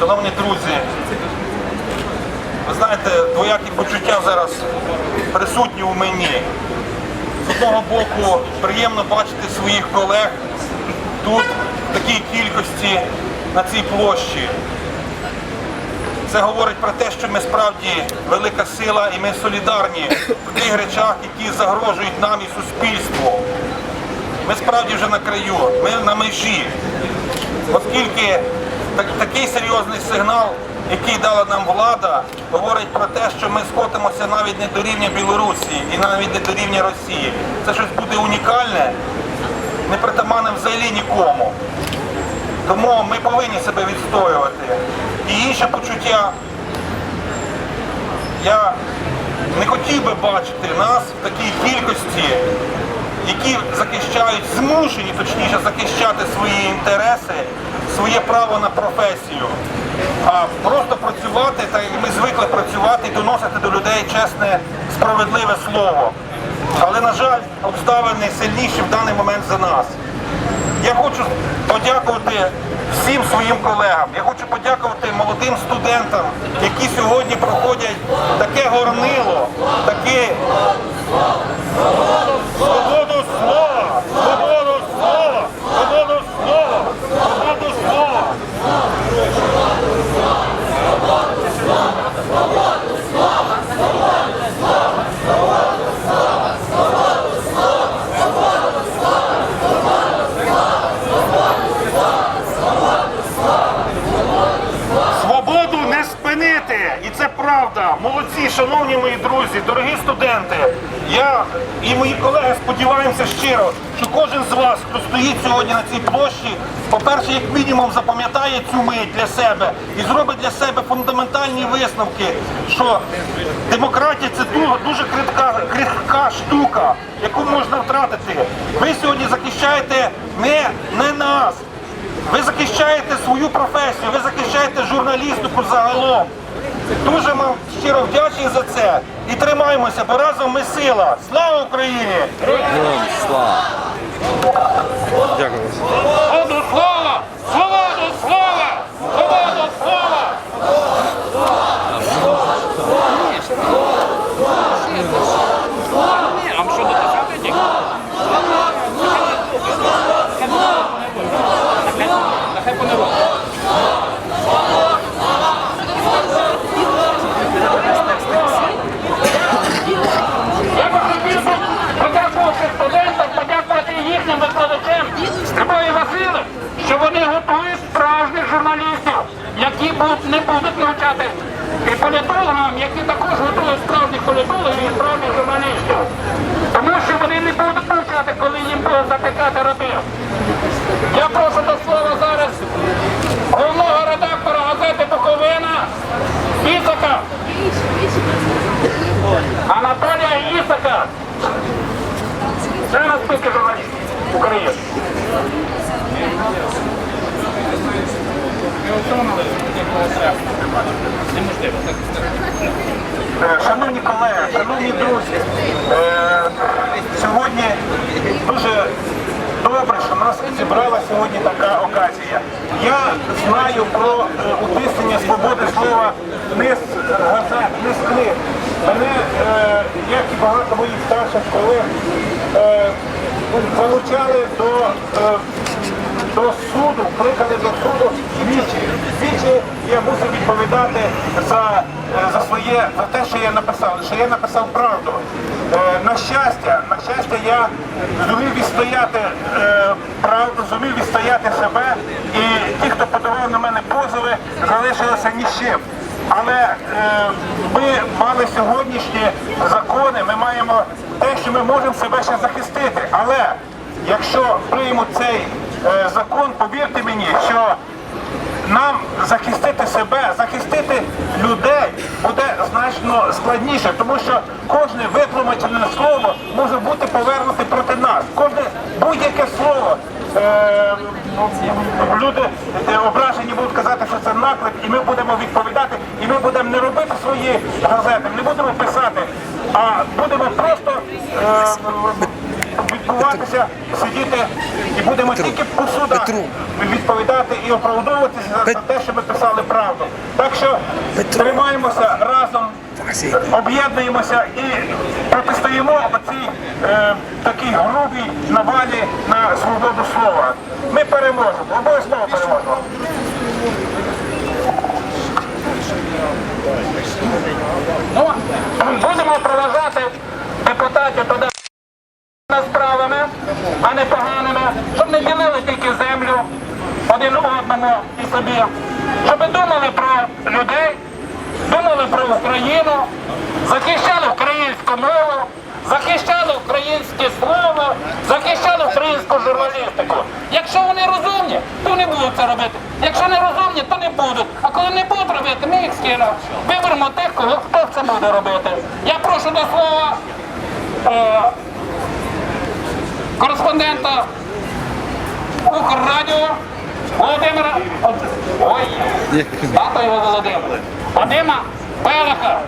Шановні друзі, ви знаєте, двоякі почуття зараз присутні у мені. З одного боку, приємно бачити своїх колег тут в такій кількості на цій площі. Це говорить про те, що ми справді велика сила і ми солідарні в тих речах, які загрожують нам і суспільству. Ми справді вже на краю, ми на межі. Оскільки так- такий серйозний сигнал, який дала нам влада, говорить про те, що ми скотимося навіть не до рівня Білорусі і навіть не до рівня Росії. Це щось буде унікальне, непритаманне взагалі нікому. Тому ми повинні себе відстоювати. І інше почуття. Я не хотів би бачити нас в такій кількості, які захищають, змушені точніше захищати свої інтереси, своє право на професію, а просто працювати, так як ми звикли працювати і доносити до людей чесне, справедливе слово. Але, на жаль, обставини сильніші в даний момент за нас. Я хочу подякувати всім своїм колегам. Я хочу подякувати молодим студентам, які сьогодні проходять таке горнило, таке свободу слова, свободу слова, свободу слова, свободу слова. Свободу не спинити, і це правда. Молодці, шановні мої друзі, дорогі студенти. Я і мої колеги сподіваємося щиро, що кожен з вас, хто стоїть сьогодні на цій площі, по-перше, як мінімум запам'ятає цю мить для себе і зробить для себе фундаментальні висновки, що демократія це дуже критка, крихка штука, яку можна втратити. Ви сьогодні захищаєте не, не нас. Ви захищаєте свою професію, ви захищаєте журналістику загалом. Дуже вам щиро вдячні за це. І тримаємося, бо разом ми сила. Слава Україні! Слава! Дякую. Слава! слова! Свободу слова! Свободу слова! А що дописати тільки? Нехай понервує. Я би хотів би подякувати студентам, подякувати їхнім викладачам Стрибою Василем, що вони готують справжніх журналістів, які будуть, не будуть навчати. І політологам, які також готують справжніх політологів і справжніх журналістів. Тому що вони не будуть навчати, коли їм будуть затикати роти. Я прошу до слова зараз головного редактора газети Буковина Ісака. Анатолія Ісака. Це на списку журналістів України. Е, Шановні колеги, шановні друзі, е, сьогодні дуже добре, що нас зібрала сьогодні така оказія. Я знаю про е, утиснення свободи слова не з газет, не з книг. Мене, як і багато моїх старших колег, залучали до до суду, кликали до суду двічі. Двічі я мусив відповідати за, е, за своє, за те, що я написав, що я написав правду. Е, на щастя, на щастя, я зумів відстояти е, правду, зумів відстояти себе, і ті, хто подавав на мене позови, залишилися ні з чим. Але е, ми мали сьогоднішні закони, ми маємо те, що ми можемо себе ще захистити. Але якщо приймуть цей закон, повірте мені, що нам захистити себе, захистити людей буде значно складніше, тому що кожне витлумачене слово може бути повернуте проти нас. Кожне будь-яке слово. Е, люди е, ображені будуть казати, що це наклеп, і ми будемо відповідати, і ми будемо не робити свої газети, не будемо писати, а будемо просто е, відбуватися, сидіти і будемо тільки по судах відповідати і оправдовуватися за за те, що ми писали правду. Так що тримаємося разом, об'єднуємося і протистоїмо оцій е, такій грубій навалі на свободу слова. Ми переможемо, обов'язково переможемо. Ну, будемо проважати депутатів туди справами, а не поганими, щоб не ділили тільки землю один одному і собі, щоб думали про людей, думали про Україну, захищали українську мову, захищали українське слово, захищали українську журналістику. Якщо вони розумні, то вони будуть це робити. Якщо не розумні, то не будуть. А коли не будуть робити, ми їх скинемо. Виберемо тих, хто це буде робити. Я прошу до слова. Кореспондента Укррадіо Володимира. Ой, тато його Володимир. Вадима Пелеха.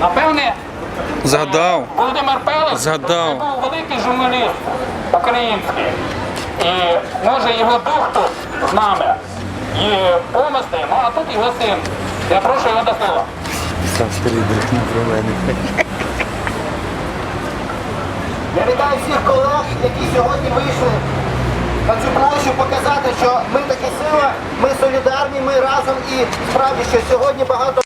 Напевне, Згадав. Володимир Пелех Згадав. це був великий журналіст український. І може його дух тут з нами. І помисти, ну а тут його син. Я прошу його до слова. Сам старий брехнув про мене. Я вітаю всіх колег, які сьогодні вийшли на цю площу показати, що ми такі сила, ми солідарні, ми разом і справді, що сьогодні багато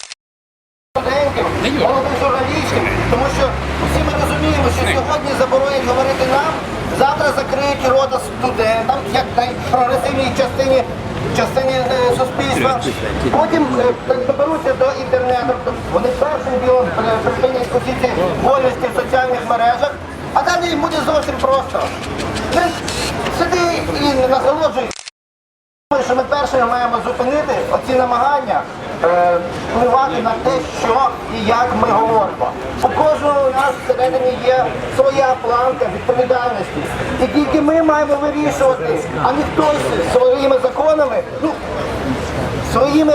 студентів, молодих журналістів, тому що всі ми розуміємо, що сьогодні заборонять говорити нам, завтра закриють рота студентам, як найпрогресивній частині. Частині е, суспільства. Потім е, доберуться до інтернету. Вони першим ділом е, припинять ці вольності в соціальних мережах, а далі буде зовсім просто. Ти сиди і насолоджуйся. Що ми першими маємо зупинити оці намагання е, впливати на те, що і як ми говоримо. У кожного у нас всередині є своя планка відповідальності. І тільки ми маємо вирішувати, а не хтось своїми законами, ну, своїми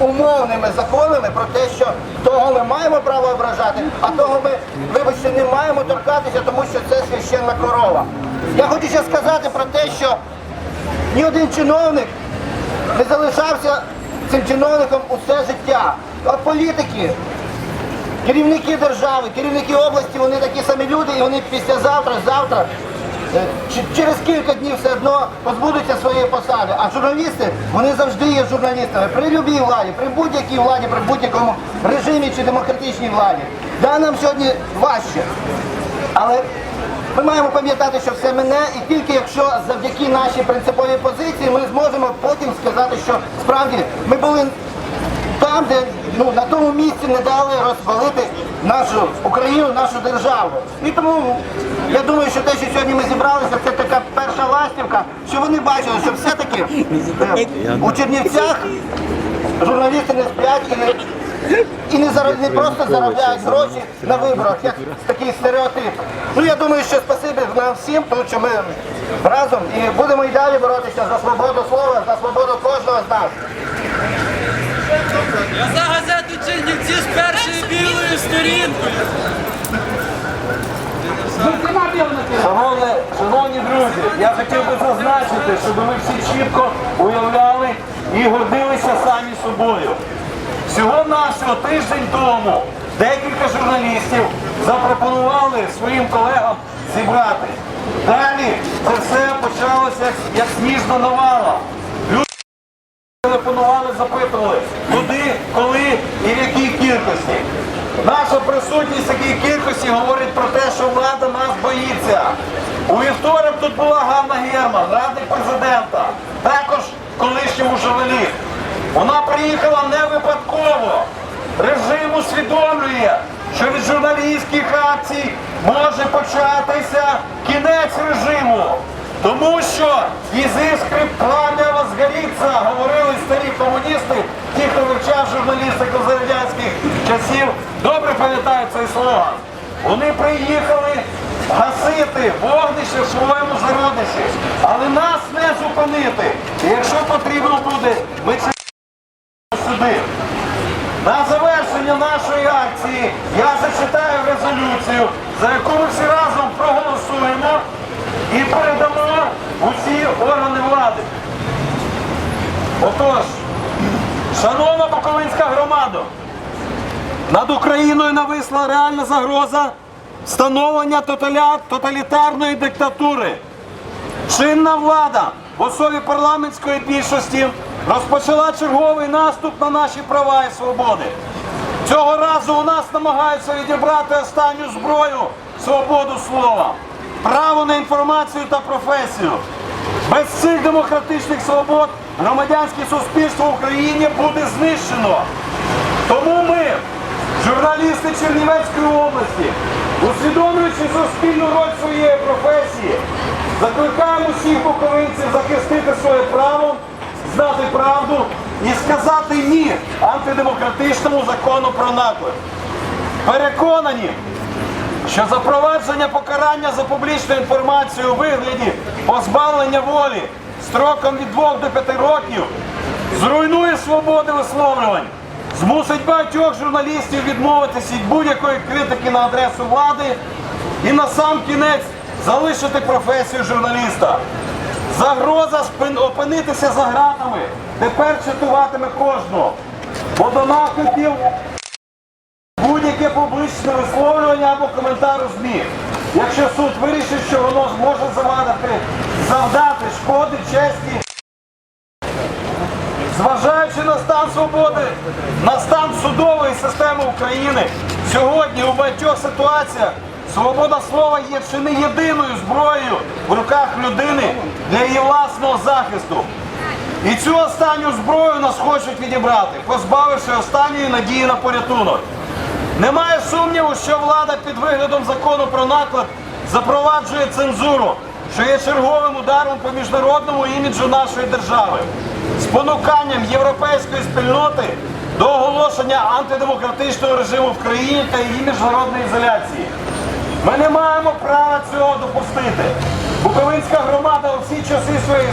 умовними законами про те, що того ми маємо право ображати, а того ми, вибачте, не маємо торкатися, тому що це священна корова. Я хочу ще сказати про те, що ні один чиновник не залишався цим чиновником усе життя. От політики, керівники держави, керівники області, вони такі самі люди, і вони післязавтра, завтра, через кілька днів все одно позбудуться своєї посади. А журналісти, вони завжди є журналістами при любій владі, при будь-якій владі, при будь-якому режимі чи демократичній владі. Да, нам сьогодні важче. Але ми маємо пам'ятати, що все мене, і тільки якщо завдяки нашій принциповій позиції ми зможемо потім сказати, що справді ми були там, де ну, на тому місці не дали розвалити нашу Україну, нашу державу. І тому я думаю, що те, що сьогодні ми зібралися, це така перша ластівка, що вони бачили, що все-таки е, у Чернівцях журналісти не сплять і не, і не, зара- не просто заробляють гроші на виборах, як такий стереотип. Ну я думаю, що спасибі нам всім, тому що ми разом і будемо і далі боротися за свободу слова, за свободу кожного з нас. Я за газету Чернівці з першою білою сторінкою. Шановні, шановні друзі, я хотів би зазначити, щоб ми всі чітко уявляли і гордилися самі собою. Всього нашого тиждень тому декілька журналістів запропонували своїм колегам зібрати. Далі це все почалося як, як сніжна навала. Люди телефонували, запитували, куди, коли і в якій кількості. Наша присутність такій кількості говорить про те, що влада нас боїться. У вівторок тут була Ганна Герман, радник президента, також колишньому журналіст. Вона приїхала не випадково. Режим усвідомлює, що від журналістських акцій може початися кінець режиму. Тому що із іскри пламя возгоріться, говорили старі комуністи, ті, хто вивчав журналістику за радянських часів, добре пам'ятають цей слоган. Вони приїхали гасити вогнище в своєму зародищі, але нас не зупинити. І якщо потрібно буде, ми це сюди. На завершення нашої акції я зачитаю резолюцію, за яку ми всі разом проголосуємо і передамо усі органи влади. Отож, шановна Буковинська громада, над Україною нависла реальна загроза встановлення тоталітарної диктатури. Чинна влада в особі парламентської більшості розпочала черговий наступ на наші права і свободи. Цього разу у нас намагаються відібрати останню зброю свободу слова, право на інформацію та професію. Без цих демократичних свобод громадянське суспільство в Україні буде знищено. Тому ми, журналісти Чернівецької області, усвідомлюючи суспільну роль своєї професії, закликаємо всіх буковинців захистити своє право, знати правду і сказати ні антидемократичному закону про наклеп. Переконані, що запровадження покарання за публічну інформацію у вигляді позбавлення волі строком від 2 до 5 років зруйнує свободи висловлювань, змусить багатьох журналістів відмовитися від будь-якої критики на адресу влади і на сам кінець залишити професію журналіста. Загроза опинитися за гратами тепер чатуватиме кожного. Бо до наклепів будь-яке публічне висловлювання або коментар у ЗМІ. Якщо суд вирішить, що воно зможе завадити, завдати шкоди честі, на стан свободи, на стан судової системи України, сьогодні у багатьох ситуаціях свобода слова є чи не єдиною зброєю в руках людини для її власного захисту. І цю останню зброю нас хочуть відібрати, позбавивши останньої надії на порятунок. Немає сумніву, що влада під виглядом закону про наклад запроваджує цензуру, що є черговим ударом по міжнародному іміджу нашої держави, спонуканням європейської спільноти до оголошення антидемократичного режиму в країні та її міжнародної ізоляції. Ми не маємо права цього допустити. Буковинська громада у всі часи своєї